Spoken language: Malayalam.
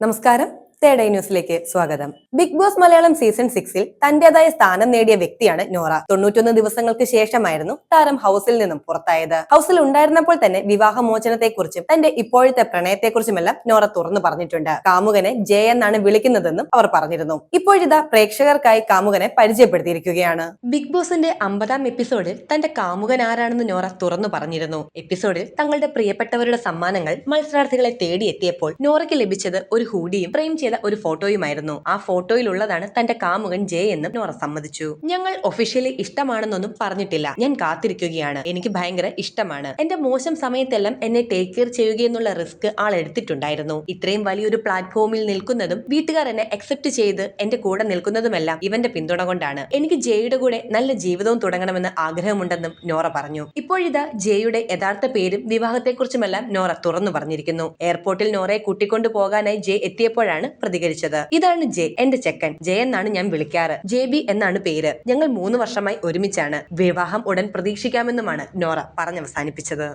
നമസ്കാരം തേടൈ ന്യൂസിലേക്ക് സ്വാഗതം. ബിഗ് ബോസ് മലയാളം സീസൺ സിക്സിൽ തന്റേതായ സ്ഥാനം നേടിയ വ്യക്തിയാണ് നോറ. തൊണ്ണൂറ്റൊന്ന് ദിവസങ്ങൾക്ക് ശേഷമായിരുന്നു താരം ഹൗസിൽ നിന്നും പുറത്തായത്. ഹൗസിൽ ഉണ്ടായിരുന്നപ്പോൾ തന്നെ വിവാഹമോചനത്തെക്കുറിച്ചും തന്റെ ഇപ്പോഴത്തെ പ്രണയത്തെക്കുറിച്ചുമെല്ലാം നോറ തുറന്നു പറഞ്ഞിട്ടുണ്ട്. കാമുകനെ ജെ എന്നാണ് വിളിക്കുന്നതെന്നും അവർ പറഞ്ഞിരുന്നു. ഇപ്പോഴിതാ പ്രേക്ഷകർക്കായി കാമുകനെ പരിചയപ്പെടുത്തിയിരിക്കുകയാണ്. ബിഗ് ബോസിന്റെ അമ്പതാം എപ്പിസോഡിൽ തന്റെ കാമുകൻ ആരാണെന്ന് നോറ തുറന്നു പറഞ്ഞിരുന്നു. എപ്പിസോഡിൽ തങ്ങളുടെ പ്രിയപ്പെട്ടവരുടെ സമ്മാനങ്ങൾ മത്സരാർത്ഥികളെ തേടിയെത്തിയപ്പോൾ നോറയ്ക്ക് ലഭിച്ചത് ഒരു ഹൂഡിയും ഫ്രെയിം ചെയ്ത ഒരു ഫോട്ടോയുമായിരുന്നു. ആ ഫോട്ടോയിലുള്ളതാണ് തന്റെ കാമുകൻ ജെ എന്നും നോറ സമ്മതിച്ചു. ഞങ്ങൾ ഒഫീഷ്യലി ഇഷ്ടമാണെന്നൊന്നും പറഞ്ഞിട്ടില്ല. ഞാൻ കാത്തിരിക്കുകയാണ്. എനിക്ക് ഭയങ്കര ഇഷ്ടമാണ്. എന്റെ മോശം സമയത്തെല്ലാം എന്നെ ടേക്ക് കെയർ ചെയ്യുക എന്നുള്ള റിസ്ക് ആൾ എടുത്തിട്ടുണ്ടായിരുന്നു. ഇത്രയും വലിയൊരു പ്ലാറ്റ്ഫോമിൽ നിൽക്കുന്നതും വീട്ടുകാർ എന്നെ അക്സെപ്റ്റ് ചെയ്ത് എന്റെ കൂടെ നിൽക്കുന്നതുമെല്ലാം ഇവന്റെ പിന്തുണ കൊണ്ടാണ്. എനിക്ക് ജെയുടെ കൂടെ നല്ല ജീവിതവും തുടങ്ങണമെന്ന് ആഗ്രഹമുണ്ടെന്നും നോറ പറഞ്ഞു. ഇപ്പോഴിതാ ജെയുടെ യഥാർത്ഥ പേരും വിവാഹത്തെക്കുറിച്ചുമെല്ലാം നോറ തുറന്നു പറഞ്ഞിരിക്കുന്നു. എയർപോർട്ടിൽ നോറയെ കൂട്ടിക്കൊണ്ടു പോകാനായി ജെ എത്തിയപ്പോഴാണ് പ്രതികരിച്ചത്. ഇതാണ് ജെ എന്റെ ചെക്കൻ. ജെ എന്നാണ് ഞാൻ വിളിക്കാറ്. ജെ ബി എന്നാണ് പേര്. ഞങ്ങൾ മൂന്ന് വർഷമായി ഒരുമിച്ചാണ്. വിവാഹം ഉടൻ പ്രതീക്ഷിക്കാമെന്നുമാണ് നോറ പറഞ്ഞവസാനിപ്പിച്ചത്.